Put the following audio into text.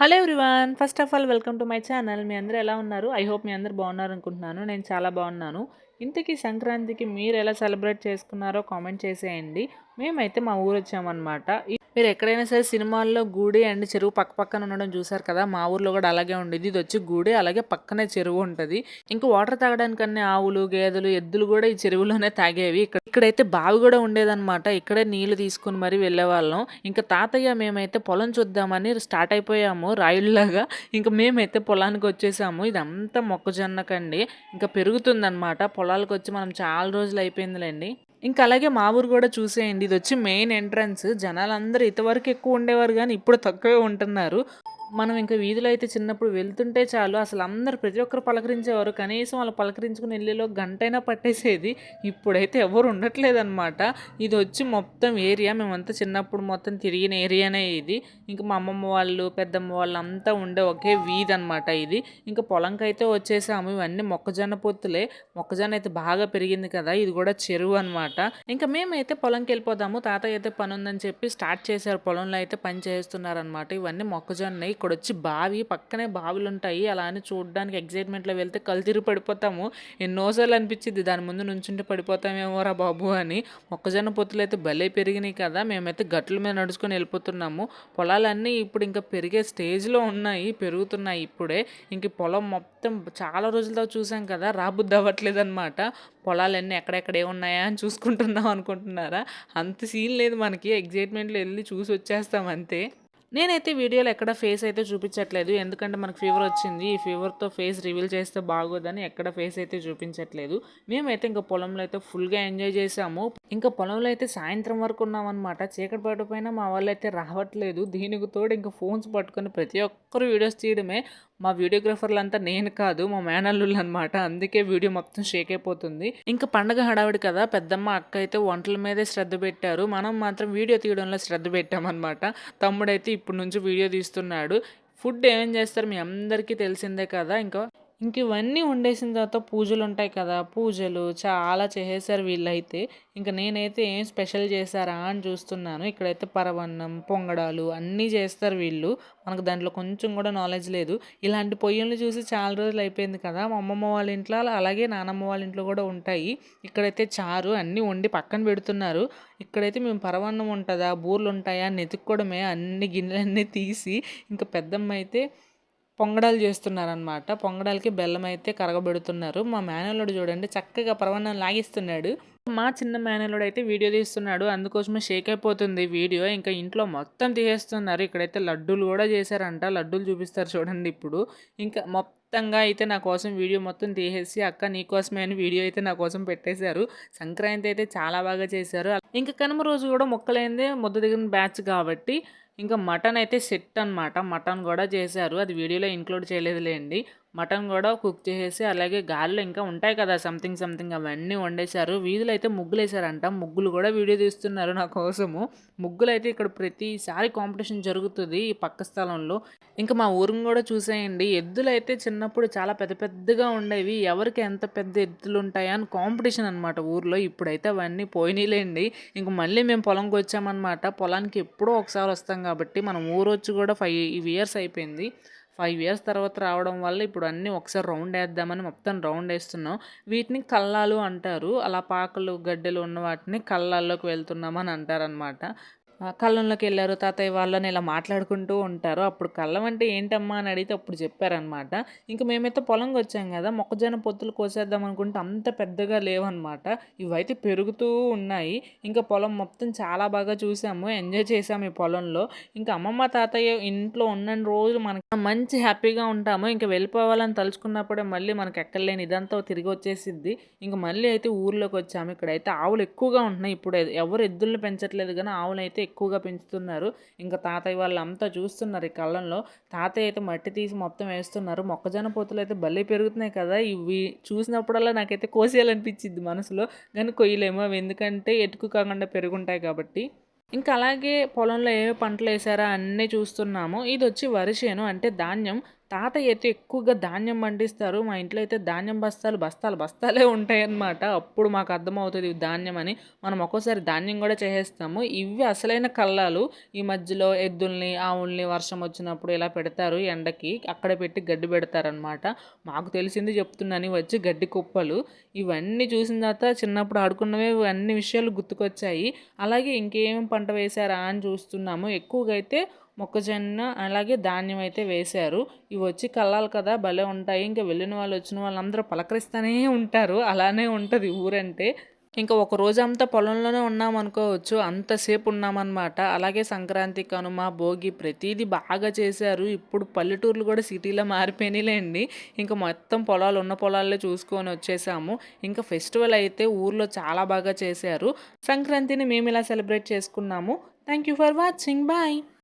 Hello everyone. First of all welcome to my channel. మీ అందరూ ఎలా ఉన్నారు? ఐ హోప్ మీ అందరు బాగున్నారు అనుకుంటున్నాను నేను చాలా బాగున్నాను. ఇంతకీ సంక్రాంతికి మీరు ఎలా సెలబ్రేట్ చేసుకున్నారో కామెంట్ చేసేయండి. మేమైతే మా ఊరు వచ్చామన్నమాట మీరు ఎక్కడైనా సరే సినిమాల్లో గుడి అండ్ చెరువు పక్క పక్కన ఉండడం చూసారు కదా మా ఊర్లో కూడా అలాగే ఉండేది. ఇది వచ్చి గుడి అలాగే పక్కనే చెరువు ఉంటుంది. ఇంకా వాటర్ తాగడానికన్నీ ఆవులు గేదెలు ఎద్దులు కూడా ఈ చెరువులోనే తాగేవి. ఇక్కడ ఇక్కడైతే బావి కూడా ఉండేదన్నమాట. ఇక్కడే నీళ్ళు తీసుకుని మరీ వెళ్ళేవాళ్ళం. ఇంకా తాతయ్య మేమైతే పొలం చూద్దామని స్టార్ట్ అయిపోయాము రాయుల్లాగా. ఇంకా మేమైతే పొలానికి వచ్చేసాము. ఇదంతా మొక్కజొన్న కండి ఇంకా పెరుగుతుందన్నమాట. పొలాలకు వచ్చి మనం చాలా రోజులు అయిపోయిందిలేండి. ఇంకా అలాగే మా ఊరు కూడా చూసేయండి. ఇది వచ్చి మెయిన్ ఎంట్రన్స్. జనాలందరూ ఇంతవరకు ఎక్కువ ఉండేవారు కానీ ఇప్పుడు తక్కువే ఉంటున్నారు. మనం ఇంకా వీధిలో అయితే చిన్నప్పుడు వెళ్తుంటే చాలు. అసలు అందరు ప్రతి ఒక్కరు పలకరించేవారు. కనీసం వాళ్ళు పలకరించుకుని వెళ్ళేలో గంటైనా పట్టేసేది. ఇప్పుడైతే ఎవరు ఉండట్లేదన్నమాట. ఇది వచ్చి మొత్తం ఏరియా. మేమంతా చిన్నప్పుడు మొత్తం తిరిగిన ఏరియానే ఇది. ఇంకా మా అమ్మమ్మ వాళ్ళు పెద్దమ్మ వాళ్ళు అంతా ఉండే ఒకే వీధి అనమాట ఇది. ఇంకా పొలంకి అయితే వచ్చేసాము. ఇవన్నీ మొక్కజొన్న పొత్తులే. మొక్కజొన్న అయితే బాగా పెరిగింది కదా. ఇది కూడా చెరువు అనమాట ఇంకా మేమైతే పొలంకి వెళ్ళిపోదాము. తాతయ్య అయితే పని ఉందని చెప్పి స్టార్ట్ చేశారు. పొలంలో అయితే పని చేస్తున్నారనమాట ఇవన్నీ మొక్కజొన్న ఇక్కడ వచ్చి బావి పక్కనే బావిలు ఉంటాయి అలా అని చూడడానికి ఎగ్జైట్మెంట్లో వెళ్తే కళ్ళు తిరిగి పడిపోతాము. ఎన్నోసార్లు అనిపించింది దాని ముందు నుంచుంటే పడిపోతామేమో రా బాబు అని. మొక్కజొన్న పొత్తులు అయితే భలే పెరిగినాయి కదా మేమైతే గట్ల మీద నడుచుకొని వెళ్ళిపోతున్నాము. పొలాలన్నీ ఇప్పుడు ఇంకా పెరిగే స్టేజ్లో ఉన్నాయి పెరుగుతున్నాయి ఇప్పుడే. ఇంక పొలం మొత్తం చాలా రోజులతో చూసాం కదా రాబుద్ది అవ్వట్లేదు అనమాట పొలాలన్నీ ఎక్కడెక్కడ ఏమున్నాయా అని చూసుకుంటున్నాం అనుకుంటున్నారా? అంత సీన్ లేదు మనకి. ఎగ్జైట్మెంట్లో వెళ్ళి చూసి వచ్చేస్తాం అంతే. నేనైతే వీడియోలో ఎక్కడ ఫేస్ అయితే చూపించట్లేదు. ఎందుకంటే మనకు ఫీవర్ వచ్చింది. ఈ ఫీవర్తో ఫేస్ రివీల్ చేస్తే బాగోదని ఎక్కడ ఫేస్ అయితే చూపించట్లేదు. మేమైతే ఇంకా పొలంలో అయితే ఫుల్గా ఎంజాయ్ చేసాము ఇంకా పొలంలో అయితే సాయంత్రం వరకు ఉన్నామన్నమాట. చీకటి పడిపోయినా మా వాళ్ళు అయితే రావట్లేదు. దీనికి తోడు ఇంకా ఫోన్స్ పట్టుకొని ప్రతి ఒక్కరు వీడియోస్ తీయడమే. మా వీడియోగ్రఫర్లు అంతా నేను కాదు మా మేనల్లుళ్ళు అనమాట అందుకే వీడియో మొత్తం షేక్ అయిపోతుంది. ఇంకా పండగ హడావిడి కదా. పెద్దమ్మ అక్క అయితే వంటల మీదే శ్రద్ధ పెట్టారు. మనం మాత్రం వీడియో తీయడంలో శ్రద్ధ పెట్టామన్నమాట. తమ్ముడైతే ఇప్పటి నుంచి వీడియో తీస్తున్నాడు. ఫుడ్ ఏమేం చేస్తారు మీ అందరికీ తెలిసిందే కదా. ఇంకా ఇంక ఇవన్నీ వండేసిన తర్వాత పూజలు ఉంటాయి కదా పూజలు చాలా చేసేసారు వీళ్ళైతే. ఇంకా నేనైతే ఏం స్పెషల్ చేశారా అని చూస్తున్నాను. ఇక్కడైతే పరవన్నం పొంగడాలు అన్నీ చేస్తారు వీళ్ళు. మనకు దాంట్లో కొంచెం కూడా నాలెడ్జ్ లేదు. ఇలాంటి పొయ్యిలను చూసి చాలా రోజులు అయిపోయింది కదా. మా అమ్మమ్మ వాళ్ళ ఇంట్లో అలాగే నానమ్మ వాళ్ళ ఇంట్లో కూడా ఉంటాయి. ఇక్కడైతే చారు అన్నీ వండి పక్కన పెడుతున్నారు. ఇక్కడైతే మేము పరవన్నం ఉంటుందా బూర్లు ఉంటాయా నెతుక్కోవడమే ఎతుక్కోవడమే అన్ని గిన్నెలన్నీ తీసి. ఇంకా పెద్దమ్మ అయితే పొంగడాలు చేస్తున్నారనమాట పొంగడాలకి బెల్లం అయితే కరగబెడుతున్నారు. మా మేనల్లుడు చూడండి చక్కగా పరవన్నం లాగిస్తున్నాడు. మా చిన్న మేనల్లుడు అయితే వీడియో తీస్తున్నాడు. అందుకోసమే షేక్ అయిపోతుంది వీడియో. ఇంకా ఇంట్లో మొత్తం తీసేస్తున్నారు. ఇక్కడైతే లడ్డూలు కూడా చేశారంట. లడ్డూలు చూపిస్తారు చూడండి ఇప్పుడు. ఇంకా మొత్తంగా అయితే నా కోసం వీడియో మొత్తం తీసేసి అక్క నీకోసమే అని వీడియో అయితే నా కోసం పెట్టేశారు. సంక్రాంతి అయితే చాలా బాగా చేశారు. ఇంకా కనుమ రోజు కూడా మొక్కలైందే ముద్ద దిగిన బ్యాచ్ కాబట్టి ఇంకా మటన్ అయితే సెట్ అనమాట మటన్ కూడా చేశారు. అది వీడియోలో ఇంక్లూడ్ చేయలేదులేండి. మటన్ కూడా కుక్ చేసేసి అలాగే గాలిలో ఇంకా ఉంటాయి కదా సంథింగ్ సంథింగ్ అవన్నీ వండేశారు. వీధులు అయితే ముగ్గులు వేసారంట ముగ్గులు కూడా వీడియో తీస్తున్నారు నా కోసము. ముగ్గులు అయితే ఇక్కడ ప్రతిసారి కాంపిటీషన్ జరుగుతుంది ఈ పక్క స్థలంలో. ఇంకా మా ఊరిని కూడా చూసేయండి. ఎద్దులు అయితే చిన్నప్పుడు చాలా పెద్ద పెద్దగా ఉండేవి. ఎవరికి ఎంత పెద్ద ఎద్దులు ఉంటాయా అని కాంపిటీషన్ అనమాట ఊర్లో. ఇప్పుడైతే అవన్నీ పోయినాయిలేండి. ఇంక మళ్ళీ మేము పొలంకి వచ్చామన్నమాట. పొలానికి ఎప్పుడో ఒకసారి వస్తాం కాబట్టి మనం ఊరు వచ్చి కూడా ఫైవ్ ఇయర్స్ అయిపోయింది. ఫైవ్ ఇయర్స్ తర్వాత రావడం వల్ల ఇప్పుడు అన్నీ ఒకసారి రౌండ్ వేద్దామని మొత్తం రౌండ్ వేస్తున్నాం. వీటిని కళ్ళాలు అంటారు. అలా పాకలు గడ్డలు ఉన్న వాటిని కళ్ళాల్లోకి వెళ్తున్నామని అంటారనమాట కళ్ళంలోకి వెళ్ళారు తాతయ్య వాళ్ళని ఇలా మాట్లాడుకుంటూ ఉంటారు. అప్పుడు కళ్ళం అంటే ఏంటమ్మా అని అడిగితే అప్పుడు చెప్పారనమాట ఇంకా మేమైతే పొలంకి వచ్చాం కదా మొక్కజొన్న పొత్తులు కోసేద్దాం అనుకుంటే అంత పెద్దగా లేవన్నమాట. ఇవైతే పెరుగుతూ ఉన్నాయి. ఇంకా పొలం మొత్తం చాలా బాగా చూసాము ఎంజాయ్ చేసాము ఈ పొలంలో. ఇంకా అమ్మమ్మ తాతయ్య ఇంట్లో ఉన్న రోజులు మనకి మంచి హ్యాపీగా ఉంటాము. ఇంకా వెళ్ళిపోవాలని తలుచుకున్నప్పుడే మళ్ళీ మనకి ఎక్కడలేని ఇదంతా తిరిగి వచ్చేసిద్ది. ఇంకా మళ్ళీ అయితే ఊర్లోకి వచ్చాము ఇక్కడైతే ఆవులు ఎక్కువగా ఉంటున్నాయి. ఇప్పుడు ఎవరు ఎద్దుల్ని పెంచట్లేదు కానీ ఆవులు అయితే ఎక్కువగా పెంచుతున్నారు. ఇంకా తాతయ్య వాళ్ళు అంతా చూస్తున్నారు ఈ కళ్ళంలో. తాతయ్య అయితే మట్టి తీసి మొత్తం వేస్తున్నారు. మొక్కజొన్న పొత్తులు అయితే భలే పెరుగుతున్నాయి కదా. ఇవి చూసినప్పుడల్లా నాకైతే కోసేయాలనిపించింది మనసులో. కానీ కొయ్యలేమో. అవి ఎందుకంటే ఎటుకు కాకుండా పెరుగుంటాయి కాబట్టి. ఇంకా అలాగే పొలంలో ఏ పంటలు వేసారా అన్నీ చూస్తున్నాము. ఇది వచ్చి వరి చేను అంటే ధాన్యం. తాతయ్య అయితే ఎక్కువగా ధాన్యం పండిస్తారు. మా ఇంట్లో అయితే ధాన్యం బస్తాలు బస్తాలు బస్తాలే ఉంటాయన్నమాట. అప్పుడు మాకు అర్థమవుతుంది ధాన్యం అని. మనం ఒక్కోసారి ధాన్యం కూడా చేసేస్తాము. ఇవి అసలైన కళ్ళాలు. ఈ మధ్యలో ఎద్దుల్ని ఆవుల్ని వర్షం వచ్చినప్పుడు ఇలా పెడతారు ఎండకి. అక్కడ పెట్టి గడ్డి పెడతారనమాట మాకు తెలిసింది చెప్తున్నాను వచ్చి గడ్డి కుప్పలు. ఇవన్నీ చూసిన తర్వాత చిన్నప్పుడు ఆడుకున్నవే అన్ని విషయాలు గుర్తుకొచ్చాయి. అలాగే ఇంకేం పంట వేశారా అని చూస్తున్నాము. ఎక్కువగా అయితే మొక్కజొన్న అలాగే ధాన్యం అయితే వేశారు. ఇవి వచ్చి కళ్ళాలి కదా భలే ఉంటాయి. ఇంకా వెళ్ళిన వాళ్ళు వచ్చిన వాళ్ళందరూ పలకరిస్తూనే ఉంటారు. అలానే ఉంటుంది ఊరంటే. ఇంకా ఒక రోజు అంతా పొలంలోనే ఉన్నాం అనుకోవచ్చు. అంతసేపు ఉన్నామన్నమాట. అలాగే సంక్రాంతి కనుమ భోగి ప్రతిదీ బాగా చేశారు. ఇప్పుడు పల్లెటూర్లు కూడా సిటీలో మారిపోయినాయిలేండి. ఇంకా మొత్తం పొలాలు ఉన్న పొలాల్లో చూసుకొని వచ్చేసాము. ఇంకా ఫెస్టివల్ అయితే ఊర్లో చాలా బాగా చేశారు. సంక్రాంతిని మేము ఇలా సెలబ్రేట్ చేసుకున్నాము. Thank you for watching. Bye.